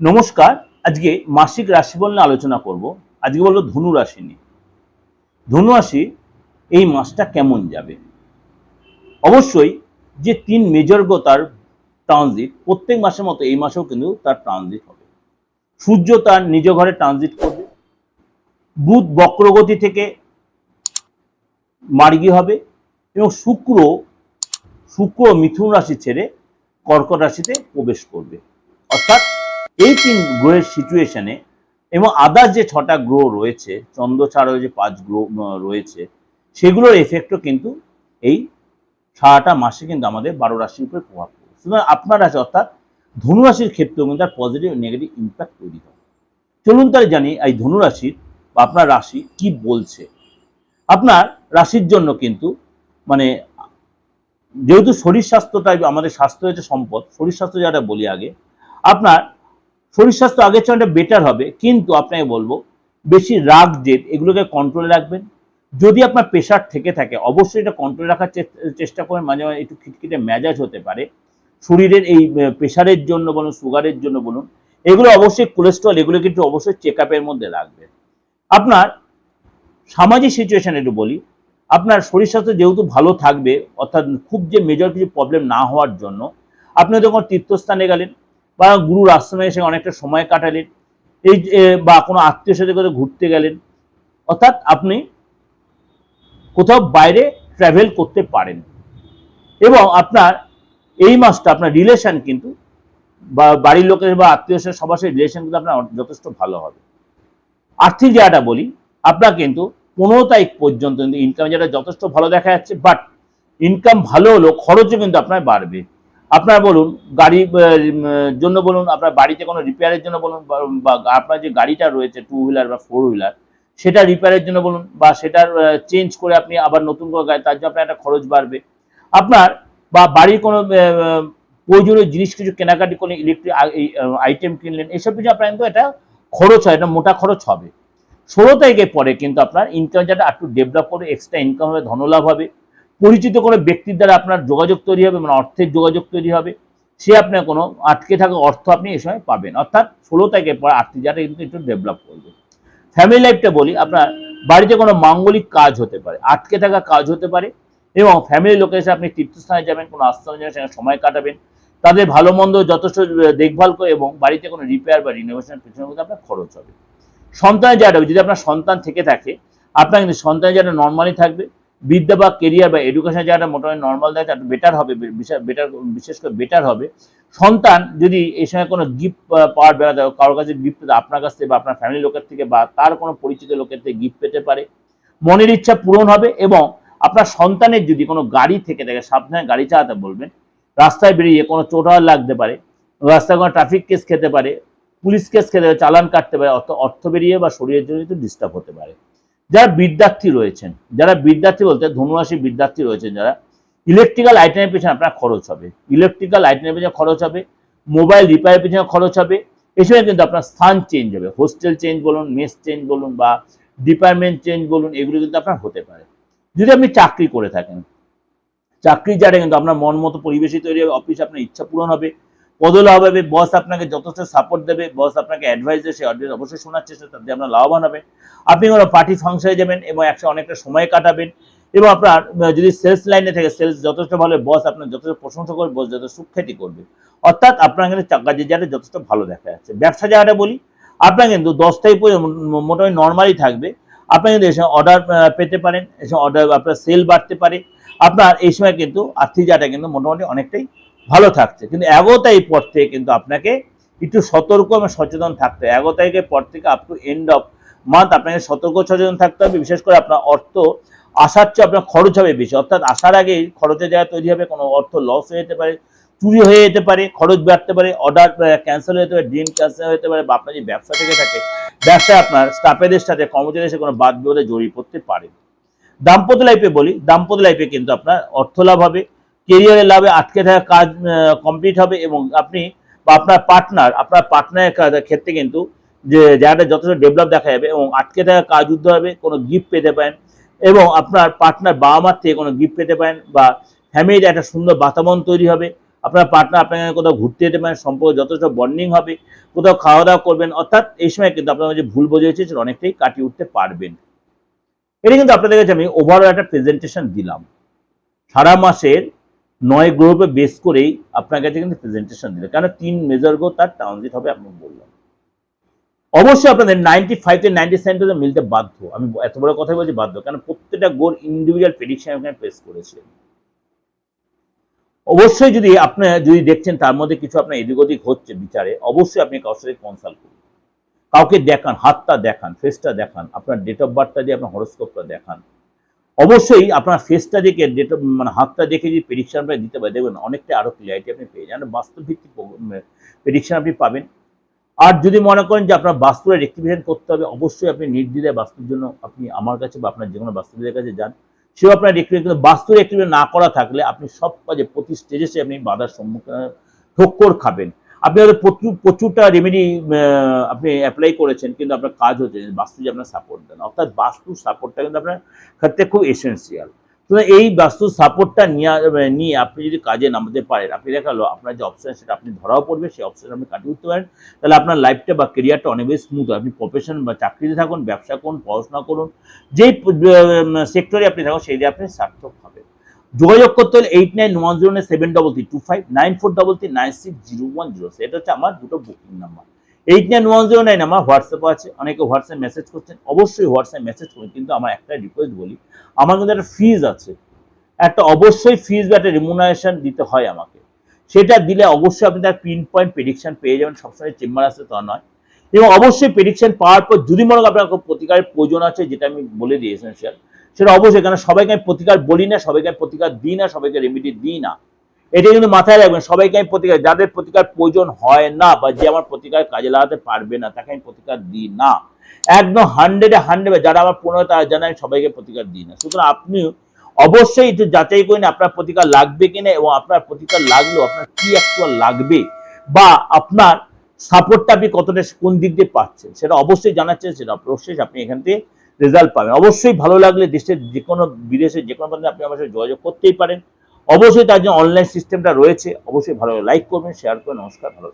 নমস্কার, আজকে মাসিক রাশিফল নিয়ে আলোচনা করব। আজকে বলব ধনু রাশি নিয়ে। ধনু রাশি এই মাসটা কেমন যাবে? অবশ্যই যে তিন মেজর তার ট্রানজিট প্রত্যেক মাসের মতো এই মাসেও কিন্তু তার ট্রানজিট হবে। সূর্য তার নিজ ঘরে ট্রানজিট করবে। বুধ বক্রগতি থেকে মার্গী হবে এবং শুক্র শুক্র মিথুন রাশি ছেড়ে কর্কট রাশিতে প্রবেশ করবে। অর্থাৎ এই তিন গ্রহের সিচুয়েশনে এবং আদার যে ছটা গ্রহ রয়েছে চন্দ্র ছাড়াও যে পাঁচ গ্রহ রয়েছে, সেগুলোর এফেক্টও কিন্তু এই সারাটা মাসে কিন্তু আমাদের বারো রাশির উপরে প্রভাব পড়বে। সুতরাং আপনার রাশি অর্থাৎ ধনু রাশির ক্ষেত্রেও কিন্তু তার পজিটিভ নেগেটিভ ইম্প্যাক্ট তৈরি হয় চলুন তাহলে জানি এই ধনু রাশির বা আপনার রাশি কি বলছে। আপনার রাশির জন্য কিন্তু মানে যেহেতু শরীর স্বাস্থ্যটাই আমাদের স্বাস্থ্য হচ্ছে সম্পদ, শরীর স্বাস্থ্য যেটা বলি আগে, আপনার শরীর স্বাস্থ্য আগের চেয়ে অনেকটা বেটার হবে। কিন্তু আপনাকে বলব, বেশি রাগ, জেদ, এগুলোকে কন্ট্রোলে রাখবেন। যদি আপনার প্রেশার থেকে থাকে, অবশ্যই এটা কন্ট্রোলে রাখার চেষ্টা করেন মাঝে মাঝে একটু খিটখিটে মেজাজ হতে পারে। শরীরের এই প্রেশারের জন্য বলুন সুগারের জন্য বলুন, এগুলো অবশ্যই কোলেস্ট্রল এগুলো কিন্তু অবশ্যই চেক মধ্যে রাখবেন। আপনার সামাজিক সিচুয়েশন একটু বলি, আপনার শরীর স্বাস্থ্য যেহেতু ভালো থাকবে, অর্থাৎ খুব যে মেজর কিছু প্রবলেম না হওয়ার জন্য, আপনি যখন তীর্থস্থানে গেলেন বা গুরুর আশ্রমে এসে অনেকটা সময় কাটালেন, এই বা কোনো আত্মীয় সাথে কোথাও ঘুরতে গেলেন, অর্থাৎ আপনি কোথাও বাইরে ট্রাভেল করতে পারেন। এবং আপনার এই মাসটা আপনার রিলেশন কিন্তু, বা বাড়ির লোকের বা আত্মীয় স্বজন সবার সাথে রিলেশন কিন্তু আপনার যথেষ্ট ভালো হবে। আর্থিক জায়গাটা বলি, আপনার কিন্তু পনেরো তারিখ পর্যন্ত কিন্তু ইনকাম যেটা যথেষ্ট ভালো দেখা যাচ্ছে বাট ইনকাম ভালো হলেও খরচও কিন্তু আপনার বাড়বে। আপনার বলুন, গাড়ি জন্য বলুন, আপনার বাড়িতে কোনো রিপেয়ারের জন্য বলুন, বা- আপনার যে গাড়িটা রয়েছে টু হুইলার বা ফোর হুইলার সেটা রিপেয়ারের জন্য বলুন, বা সেটার চেঞ্জ করে আপনি আবার নতুন করে গাড়ি, তার জন্য আপনার একটা খরচ বাড়বে। আপনার বা বাড়ির কোনো প্রয়োজনীয় জিনিস কিছু কেনাকাটি কোনো ইলেকট্রিক আইটেম কিনলেন, এসব কিছু আপনার কিন্তু এটা খরচ হয় এটা মোটা খরচ হবে। ষোলো তারিখের পরে কিন্তু আপনার ইনকাম যেটা একটু ডেভেলপ করে এক্সট্রা ইনকাম হবে, ধনলাভ হবে। পরিচিত কোনো ব্যক্তির দ্বারা আপনার যোগাযোগ তৈরি হবে মানে অর্থের যোগাযোগ তৈরি হবে, সে আপনার কোনো আটকে থাকা অর্থ আপনি এই সময় পাবেন। অর্থাৎ ষোলো তারিখের পর আর্থিক জায়গাটা কিন্তু একটু ডেভেলপ করবে। ফ্যামিলি লাইফটা বলি, আপনার বাড়িতে কোনো মাঙ্গলিক কাজ হতে পারে, আটকে থাকা কাজ হতে পারে এবং ফ্যামিলির লোকের সাথে আপনি তীর্থস্থানে যাবেন, কোনো আশ্রমে যাবেন, সেখানে সময় কাটাবেন, তাদের ভালো মন্দ যথেষ্ট দেখভাল করে এবং বাড়িতে কোনো রিপেয়ার বা রিনোভেশনের পেছনে কিন্তু আপনার খরচ হবে। সন্তানের জায়গাটা, যদি আপনার সন্তান থেকে থাকে, আপনার কিন্তু সন্তানের জায়গাটা নর্মালি থাকবে। বিদ্যা বা কেরিয়ার বা এডুকেশন জায়গাটা মোটামুটি নর্মাল দেয় একটু বেটার হবে বেটার বিশেষ করে বেটার হবে। সন্তান যদি এই সময় কোনো গিফট পাওয়ার বেলা দেয় কারোর কাছে গিফট আপনার কাছ থেকে বা আপনার ফ্যামিলি লোকের থেকে বা তার কোনো পরিচিত লোকের থেকে গিফট পেতে পারে। মনের ইচ্ছা পূরণ হবে এবং আপনার সন্তানের যদি কোনো গাড়ি থেকে থাকে, সাবধানে গাড়ি চালাতে বলবেন, রাস্তায় বেরিয়ে কোনো চোটার লাগতে পারে, রাস্তায় কোনো ট্রাফিক কেস খেতে পারে পুলিশ কেস খেতে পারে, চালান কাটতে পারে, অর্থ অর্থ বেরিয়ে বা শরীরের জন্য ডিস্টার্ব হতে পারে। যারা বিদ্যার্থী রয়েছেন, যারা বিদ্যার্থী বলতে ধনুরাশি বিদ্যার্থী রয়েছেন যারা ইলেকট্রিক্যাল আইটেমের পেছনে আপনার খরচ হবে। ইলেকট্রিক্যাল আইটেমের পেছনে খরচ হবে মোবাইল রিপেয়ারের পেছনে খরচ হবে এসবে কিন্তু আপনার স্থান চেঞ্জ হবে। হোস্টেল চেঞ্জ বলুন মেস চেঞ্জ বলুন বা ডিপার্টমেন্ট চেঞ্জ বলুন, এগুলো কিন্তু আপনার হতে পারে। যদি আপনি চাকরি করে থাকেন চাকরির জায়গায় কিন্তু আপনার মন মতো পরিবেশই তৈরি হবে অফিসে আপনার ইচ্ছা পূরণ হবে পদলাভ হবে বস আপনাকে যথেষ্ট সাপোর্ট দেবে বস আপনাকে অ্যাডভাইস দেবে, সেই অ্যাডভাইস অবশ্যই শোনার চেষ্টা তাতে আপনার লাভবান হবে। আপনি কোনো পার্টি ফাংশনে যাবেন এবং একসাথে অনেকটা সময় কাটাবেন এবং আপনার যদি সেলস লাইনে থেকে সেলস যথেষ্ট ভালো বস আপনার যথেষ্ট প্রশংসা করবে বস যথেষ্ট সুখ্যাতি করবে। অর্থাৎ আপনার কিন্তু কাজের জায়গাটা যথেষ্ট ভালো দেখা যাচ্ছে। ব্যবসা জায়গাটা বলি, আপনার কিন্তু দশ তারিখ পর্যন্ত মোটামুটি নর্মালি থাকবে। আপনি কিন্তু এসে অর্ডার পেতে পারেন, এসে অর্ডার আপনার সেল বাড়তে পারে। আপনার এই সময় কিন্তু আর্থিক জায়গাটা কিন্তু মোটামুটি অনেকটাই থাকছে। কিন্তু এগারো তারিখ পর থেকে কিন্তু আপনাকে একটু সতর্ক এবং সচেতন থাকতে হবে এগারো পর থেকে up to end of month আপনাকে সতর্ক সচেতন থাকতে হবে। বিশেষ করে আপনার অর্থ আসার চেয়ে আপনার খরচ হবে বেশি। অর্থাৎ আসার আগেই খরচের জায়গা তৈরি হবে কোনো অর্থ লস হয়ে যেতে পারে, চুরি হয়ে যেতে পারে, খরচ বাড়তে পারে অর্ডার ক্যান্সেল হতে পারে ড্রিম ক্যান্সেল হতে পারে বা আপনার যদি ব্যবসা থেকে থাকে ব্যবসায় আপনার স্টাফেদের সাথে কর্মচারীদের সাথে কোনো বাদ বিবাদে জড়িয়ে পড়তে পারে দাম্পত্য লাইফে বলি, দাম্পত্য লাইফে কিন্তু আপনার অর্থ লাভ হবে। কেরিয়ারের লাভে আটকে থাকা কাজ কমপ্লিট হবে এবং আপনি বা আপনার পার্টনার আপনার পার্টনারের ক্ষেত্রে কিন্তু যে, জায়গাটা যথেষ্ট ডেভেলপ দেখা যাবে এবং আটকে থাকা কাজ উদ্ধার হবে, কোনো গিফট পেতে পারেন এবং আপনার পার্টনার বাবা মার থেকে কোনো গিফট পেতে পারেন বা ফ্যামিলির একটা সুন্দর বাতাবরণ তৈরি হবে। আপনার পার্টনার আপনাকে কোথাও ঘুরতে যেতে পারেন, সম্পর্ক যথেষ্ট বন্ডিং হবে, কোথাও খাওয়া দাওয়া করবেন, অর্থাৎ এই সময় কিন্তু আপনার যে ভুল বোঝা হয়েছে সেটা অনেকটাই কাটিয়ে উঠতে পারবেন। এটা কিন্তু আপনাদের কাছে আমি ওভারঅল একটা প্রেজেন্টেশন দিলাম। সারা মাসের নয় গ্রুপে বেস করেই আপনার কাছে কিন্তু প্রেজেন্টেশন দিল কেন তিন মেজর গ্রো তার ট্রানজিট হবে আপনি বললাম অবশ্যই আপনাদের নাইনটি ফাইভ থেকে নাইনটি সেভেন মিলতে বাধ্য। আমি এত বড় কথা বলছি বাধ্য কারণ প্রত্যেকটা গোল ইন্ডিভিজুয়াল প্রেডিকশন এখানে প্রেস করেছে। অবশ্যই যদি আপনি যদি দেখছেন তার মধ্যে কিছু আপনার এদিক ওদিক হচ্ছে বিচারে, অবশ্যই আপনি কারোর সাথে কনসাল্ট করুন। কাউকে দেখান, হাতটা দেখান ফেসটা দেখান, আপনার ডেট অফ বার্থটা দিয়ে আপনার হরস্কোপটা দেখান। অবশ্যই আপনার ফেসটা দেখে ডেট মানে হাতটা দেখে যদি প্রেডিকশন আপনি দিতে পারেন, দেখবেন অনেকটা আরও ক্লিয়ারিটি আপনি পেয়ে যান বাস্তব ভিত্তিক প্রেডিকশন আপনি পাবেন। আর যদি মনে করেন যে আপনার বাস্তুরে রেক্টিফিকেশন করতে হবে, অবশ্যই আপনি নির্দ্বিধায় বাস্তুর জন্য আপনি আমার কাছে বা আপনার যে কোনো বাস্তুদের কাছে যান। সেও আপনার রেক্টিফিকেশন বাস্তু রেক্টিফিকেশন না করা থাকলে আপনি সব কাজে প্রতি স্টেজে আপনি বাধার সম্মুখীন, ঠক্কর খাবেন। আপনি হয়তো প্রচুর, প্রচুরটা রেমেডি আপনি অ্যাপ্লাই করেছেন, কিন্তু আপনার কাজ হচ্ছে বাস্তু যে আপনার সাপোর্ট দেন। অর্থাৎ বাস্তুর সাপোর্টটা কিন্তু আপনার ক্ষেত্রে খুব এসেন্সিয়াল সুতরাং এই বাস্তুর সাপোর্টটা নিয়ে আপনি যদি কাজে নামাতে পারেন, আপনি দেখাল, আপনার যে অপশন সেটা আপনি ধরাও পড়বে, সেই অপশন আপনি কাটিয়ে উঠতে পারেন। তাহলে আপনার লাইফটা বা কেরিয়ারটা অনেক বেশি স্মুথ আপনি প্রফেশন বা চাকরিতে থাকুন, ব্যবসা করুন, পড়াশোনা করুন, যেই সেক্টরে আপনি থাকুন সেই আপনি সার্থক হবেন যোগাযোগ করতে হলে eight nine one zero nine seven double three two five nine four double three nine six zero one zero এটা হচ্ছে আমার দুটো booking number eight nine one zero nine আমার হোয়াটসঅ্যাপ আছে। অনেকে হোয়াটসঅ্যাপ মেসেজ করছেন। অবশ্যই হোয়াটসঅ্যাপ মেসেজ করুন। কিন্তু আমার একটা রিকোয়েস্ট বলি, আমার কিন্তু একটা ফিজ আছে। একটা অবশ্যই ফিজ বা একটা রিমুনারেশন দিতে হয় আমাকে। সেটা দিলে অবশ্যই আপনি তার পিন পয়েন্ট প্রেডিকশন পেয়ে যাবেন। সবসময় চেম্বার আসতে তা নয়। এবং অবশ্যই প্রেডিকশন পাওয়ার পর যদি মনে করেন আপনার প্রতিকারের প্রয়োজন আছে, যেটা আমি বলে দিই এসেন্সিয়াল সেটা অবশ্যই কারণ সবাইকে আমি প্রতিকার বলি না, সবাইকে আমি প্রতিকার দিই না, সবাইকে রেমিডি দিই না। এটা কিন্তু মাথায় রাখবেন, সবাইকে আমি প্রতিকার, যাদের প্রতিকার প্রয়োজন হয় না বা যে আমার প্রতিকার কাজে লাগাতে পারবে না, তাকে আমি প্রতিকার দিই না। একদম হান্ড্রেডে হান্ড্রেড যারা আমার পনেরো, তারা জানে আমি সবাইকে প্রতিকার দিই না। সুতরাং আপনি অবশ্যই একটু যাচাই করে নিন আপনার প্রতিকার লাগবে কিনা এবং আপনার প্রতিকার লাগলেও আপনার কি অ্যাকচুয়াল লাগবে বা আপনার সাপোর্টটা আপনি কতটা কোন দিক দিয়ে পাচ্ছেন, সেটা অবশ্যই জানাচ্ছেন সেটা অবশ্যই আপনি এখান থেকে রেজাল্ট পাবেন অবশ্যই ভালো লাগলে দেশের যে কোনো বিদেশে যে কোনো আপনি আমার সাথে যোগাযোগ করতেই পারেন অবশ্যই তার জন্য অনলাইন সিস্টেমটা রয়েছে, অবশ্যই ভালো লাইক করবেন শেয়ার করবেন, নমস্কার, ভালো।